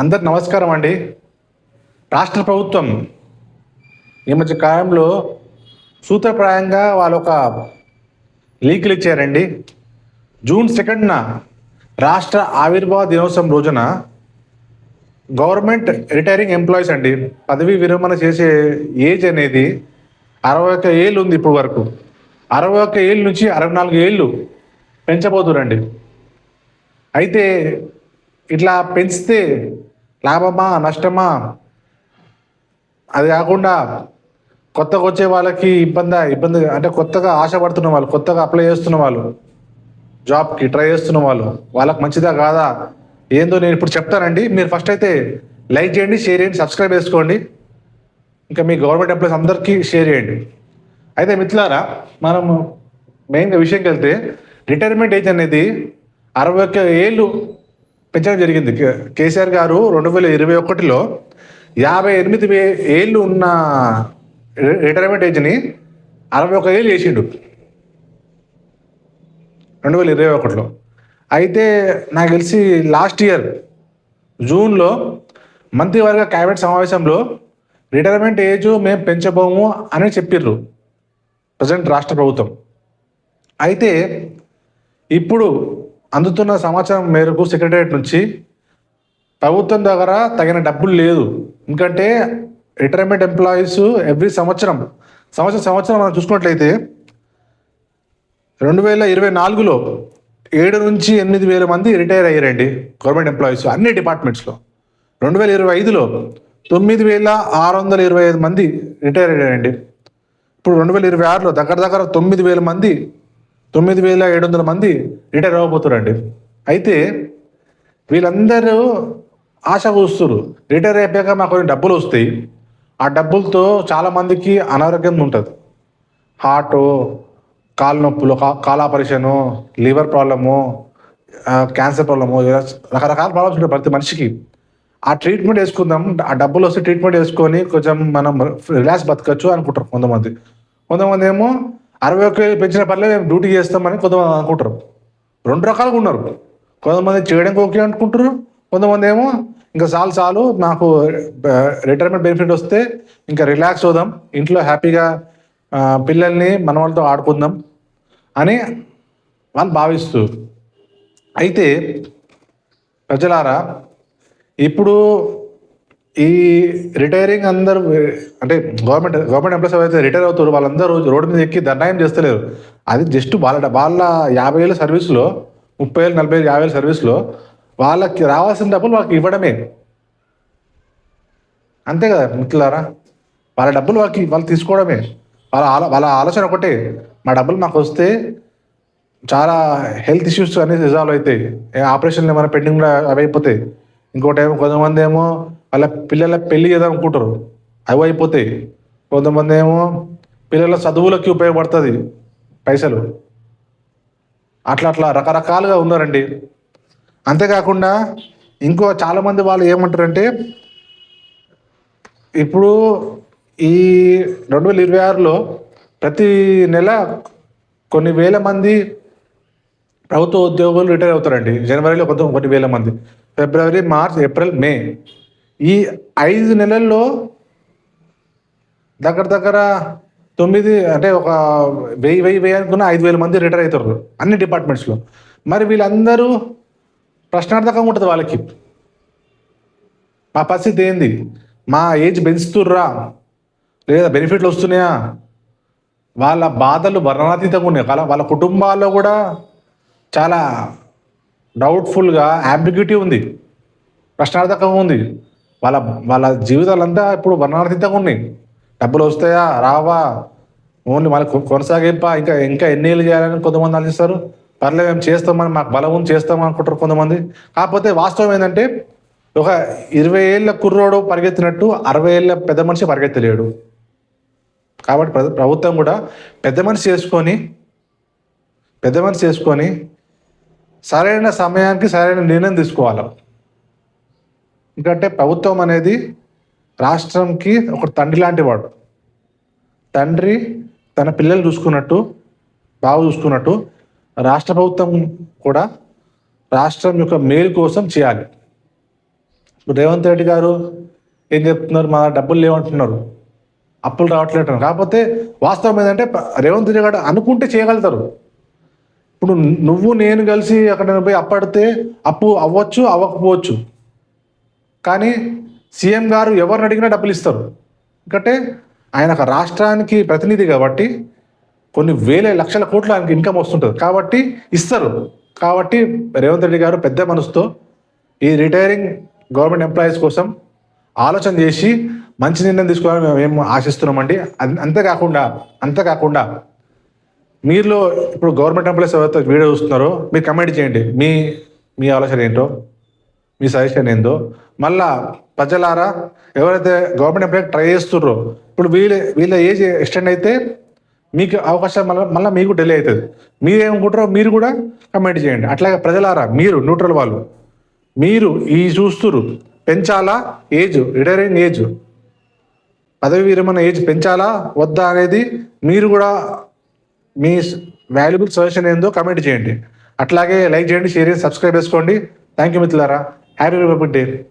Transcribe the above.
అందరికి నమస్కారం అండి. రాష్ట్ర ప్రభుత్వం ఈ మధ్య కాలంలో సూత్రప్రాయంగా వాళ్ళు ఒక లీకులు ఇచ్చారండి. జూన్ సెకండ్న రాష్ట్ర ఆవిర్భావ దినోత్సవం రోజున గవర్నమెంట్ రిటైరింగ్ ఎంప్లాయీస్ అండి. పదవీ విరమణ చేసే ఏజ్ అనేది అరవై ఒక్క ఏళ్ళు ఉంది ఇప్పుడు వరకు. అరవై ఒక్క ఏళ్ళ నుంచి అరవై నాలుగు ఏళ్ళు పెంచబోతురండి అయితే ఇట్లా పెంచితే లాభమా? నష్టమా? అది కాకుండా కొత్తగా వచ్చే వాళ్ళకి ఇబ్బంది? ఇబ్బంది అంటే కొత్తగా ఆశపడుతున్న వాళ్ళు కొత్తగా అప్లై చేస్తున్న వాళ్ళు జాబ్కి ట్రై చేస్తున్న వాళ్ళు వాళ్ళకి మంచిదా కాదా? ఏందో నేను ఇప్పుడు చెప్తానండి. మీరు ఫస్ట్ అయితే లైక్ చేయండి షేర్ చేయండి సబ్స్క్రైబ్ చేసుకోండి. ఇంకా మీ గవర్నమెంట్ ఎంప్లాయీస్ అందరికీ షేర్ చేయండి. అయితే మిత్రులారా మనం మెయిన్గా విషయంకి వెళ్తే రిటైర్మెంట్ ఏజ్ అనేది అరవై ఒక్క ఏళ్ళు పెంచడం జరిగింది. కే- కేసీఆర్ గారు రెండు వేల ఇరవై ఒకటిలో యాభై ఎనిమిది వే ఏళ్ళు ఉన్న రిటైర్మెంట్ ఏజ్ని అరవై ఒక ఏళ్ళు చేసిండు. రెండు వేల ఇరవై ఒకటిలో. అయితే నాకు తెలిసి లాస్ట్ ఇయర్ జూన్లో మంత్రివర్గ క్యాబినెట్ సమావేశంలో రిటైర్మెంట్ ఏజ్ మేము పెంచబోము అని చెప్పిర్రు ప్రజెంట్ రాష్ట్ర ప్రభుత్వం. అయితే ఇప్పుడు అందుతున్న సమాచారం మేరకు సెక్రటరియట్ నుంచి ప్రభుత్వం దగ్గర తగిన డబ్బులు లేదు. ఎందుకంటే రిటైర్మెంట్ ఎంప్లాయీస్ ఎవ్రీ సంవత్సరం సంవత్సరం సంవత్సరం మనం చూసుకున్నట్లయితే రెండు వేల ఇరవై నాలుగులో ఏడు నుంచి ఎనిమిది వేల మంది రిటైర్ అయ్యారండి గవర్నమెంట్ ఎంప్లాయీస్ అన్ని డిపార్ట్మెంట్స్లో. రెండు వేల ఇరవై ఐదులో తొమ్మిది వేల ఆరు వందల ఇరవై ఐదు మంది రిటైర్ అయ్యారండి. ఇప్పుడు రెండు వేల ఇరవై ఆరులో దగ్గర దగ్గర తొమ్మిది వేల మంది తొమ్మిది వేల ఏడు వందల మంది రిటైర్ అవ్వబోతున్నారండి. అయితే వీళ్ళందరూ ఆశ కూస్తున్నారు రిటైర్ అయిపోయాక మాకు కొన్ని డబ్బులు వస్తాయి. ఆ డబ్బులతో చాలామందికి అనారోగ్యం ఉంటుంది. హార్ట్ కాలు నొప్పులు కా- కాలు operation liver problem cancer problem ఇలా రకరకాల ప్రాబ్లమ్స్ ఉంటాయి ప్రతి మనిషికి. ఆ ట్రీట్మెంట్ వేసుకుందాం ఆ డబ్బులు వస్తే ట్రీట్మెంట్ వేసుకొని కొంచెం మనం రిలాక్స్ బతకచ్చు అనుకుంటారు కొంతమంది. కొంతమంది ఏమో అరవై ఒక్క వేలు పెంచిన పర్లేదు మేము డ్యూటీ చేస్తామని కొంతమంది అనుకుంటారు. రెండు రకాలుగా ఉన్నారు. కొంతమంది చేయడానికి ఓకే అనుకుంటారు. కొంతమంది ఏమో ఇంకా చాలు చాలు నాకు రిటైర్మెంట్ బెనిఫిట్ వస్తే ఇంకా రిలాక్స్ అవుదాం. ఇంట్లో హ్యాపీగా పిల్లల్ని మన వాళ్ళతో ఆడుకుందాం అని వాళ్ళు భావిస్తూ. అయితే ప్రజలారా ఇప్పుడు ఈ రిటైరింగ్ అందరూ అంటే గవర్నమెంట్ గవర్నమెంట్ ఎంప్లాయీస్ ఎవరైతే రిటైర్ అవుతారు వాళ్ళందరూ రోడ్డు మీద ఎక్కి ధర్నాయం చేస్తలేరు. అది జస్ట్ వాళ్ళ వాళ్ళ యాభై ఏళ్ళ సర్వీస్లో ముప్పై ఏళ్ళు నలభై ఏళ్ళు యాభై ఏళ్ళ సర్వీస్లో వాళ్ళకి రావాల్సిన డబ్బులు వాళ్ళకి ఇవ్వడమే. అంతే కదా మిత్రులారా వాళ్ళ డబ్బులు వాళ్ళకి వాళ్ళు తీసుకోవడమే. వాళ్ళ ఆలో వాళ్ళ ఆలోచన ఒకటే. మా డబ్బులు మాకు వస్తే చాలా హెల్త్ ఇష్యూస్ అనేది రిజాల్వ్ అవుతాయి. ఆపరేషన్లు ఏమైనా పెండింగ్ అవి అయిపోతాయి ఇంకోటి ఏమో కొంతమంది ఏమో వాళ్ళ పిల్లల పెళ్ళి చేద్దాం అనుకుంటారు. అవి అయిపోతాయి కొంతమంది ఏమో పిల్లల చదువులకి ఉపయోగపడుతుంది పైసలు. అట్లా అట్లా రకరకాలుగా ఉన్నారండి. అంతేకాకుండా ఇంకో చాలామంది వాళ్ళు ఏమంటారంటే ఇప్పుడు ఈ రెండు వేల ఇరవై ఆరులో ప్రతి నెల కొన్ని వేల మంది ప్రభుత్వ ఉద్యోగులు రిటైర్ అవుతారండి. జనవరిలో కొంత కొన్ని వేల మంది. February March April May. ఈ ఐదు నెలల్లో దగ్గర దగ్గర తొమ్మిది అంటే ఒక వెయ్యి వెయ్యి వెయ్యి అనుకున్న ఐదు వేల మంది రిటైర్ అవుతారు అన్ని డిపార్ట్మెంట్స్లో మరి వీళ్ళందరూ ప్రశ్నార్థకంగా ఉంటుంది వాళ్ళకి. మా పరిస్థితి ఏంది? మా ఏజ్ పెంచుతుర్రా? లేదా బెనిఫిట్లు వస్తున్నాయా? వాళ్ళ బాధలు వర్ణనాతీతంగా ఉన్నాయి. వాళ్ళ వాళ్ళ కుటుంబాల్లో కూడా చాలా డౌట్ఫుల్గా అంబిగ్యూటీ ఉంది. ప్రశ్నార్థకంగా ఉంది. వాళ్ళ వాళ్ళ జీవితాలంతా ఇప్పుడు వర్ణార్థితంగా ఉన్నాయి. డబ్బులు వస్తాయా? రావా? ఓన్లీ మళ్ళీ కొనసాగింపా కొనసాగింప? ఇంకా ఇంకా ఎన్ని ఏళ్ళు చేయాలని కొంతమంది ఆలోచిస్తారు. పర్లేదు మేము చేస్తామని మాకు బలం చేస్తామని అనుకుంటారు కొంతమంది. కాకపోతే వాస్తవం ఏంటంటే ఒక ఇరవై ఏళ్ళ కుర్రోడు పరిగెత్తినట్టు అరవై ఏళ్ళ పెద్ద మనిషి పరిగెత్తలేడు. కాబట్టి ప్ర- ప్రభుత్వం కూడా పెద్ద మనిషి చేసుకొని పెద్ద మనిషి చేసుకొని సరైన సమయానికి సరైన నిర్ణయం తీసుకోవాలి. ఎందుకంటే ప్రభుత్వం అనేది రాష్ట్రంకి ఒక తండ్రి లాంటి వాడు. తండ్రి తన పిల్లలు చూసుకున్నట్టు బాగా చూసుకున్నట్టు రాష్ట్ర ప్రభుత్వం కూడా రాష్ట్రం యొక్క మేలు కోసం చేయాలి. రేవంత్ రెడ్డి గారు ఏం చెప్తున్నారు? మా డబ్బులు లేవంటున్నారు. అప్పులు రావట్లేదు కాకపోతే వాస్తవం ఏంటంటే రేవంత్ రెడ్డి గారు అనుకుంటే చేయగలుగుతారు. ఇప్పుడు నువ్వు నేను కలిసి అక్కడ పోయి అప్పడితే అప్పు అవ్వచ్చు అవ్వకపోవచ్చు. కానీ సీఎం గారు ఎవరిని అడిగినా డబ్బులు ఇస్తారు. ఎందుకంటే ఆయన ఒక రాష్ట్రానికి ప్రతినిధి కాబట్టి కొన్ని వేల లక్షల కోట్ల ఆయనకి ఇన్కమ్ వస్తుంటుంది. కాబట్టి ఇస్తారు. కాబట్టి రేవంత్ రెడ్డి గారు పెద్ద మనసుతో ఈ రిటైరింగ్ గవర్నమెంట్ ఎంప్లాయీస్ కోసం ఆలోచన చేసి మంచి నిర్ణయం తీసుకోవాలని మేము ఏం ఆశిస్తున్నామండి. అంతేకాకుండా అంతేకాకుండా మీరులో ఇప్పుడు గవర్నమెంట్ ఎంప్లాయీస్ ఎవరైతే వీడియో చూస్తున్నారో మీరు కమెంట్ చేయండి. మీ మీ ఆలోచన ఏంటో? మీ సజెషన్ ఏందో. మళ్ళా ప్రజలారా ఎవరైతే గవర్నమెంట్ ఎంప్లాయీ ట్రై చేస్తుర్రో ఇప్పుడు వీళ్ళ వీళ్ళ ఏజ్ ఎక్స్టెండ్ అయితే మీకు అవకాశం మళ్ళీ మళ్ళీ మీకు డిలే అవుతుంది మీరేమనుకుంటారో మీరు కూడా కమెంట్ చేయండి. అట్లాగే ప్రజలారా మీరు న్యూట్రల్ వాళ్ళు మీరు ఈ చూస్తురు పెంచాలా ఏజ్ రిటైరింగ్ ఏజ్ పదవి విరమణ ఏజ్ పెంచాలా వద్దా అనేది మీరు కూడా మీ వాల్యుబుల్ సజెషన్ ఏందో కమెంట్ చేయండి. అట్లాగే లైక్ చేయండి షేర్ చేయండి సబ్స్క్రైబ్ చేసుకోండి. థ్యాంక్ యూ మిత్రులారా. Happy Republic Day!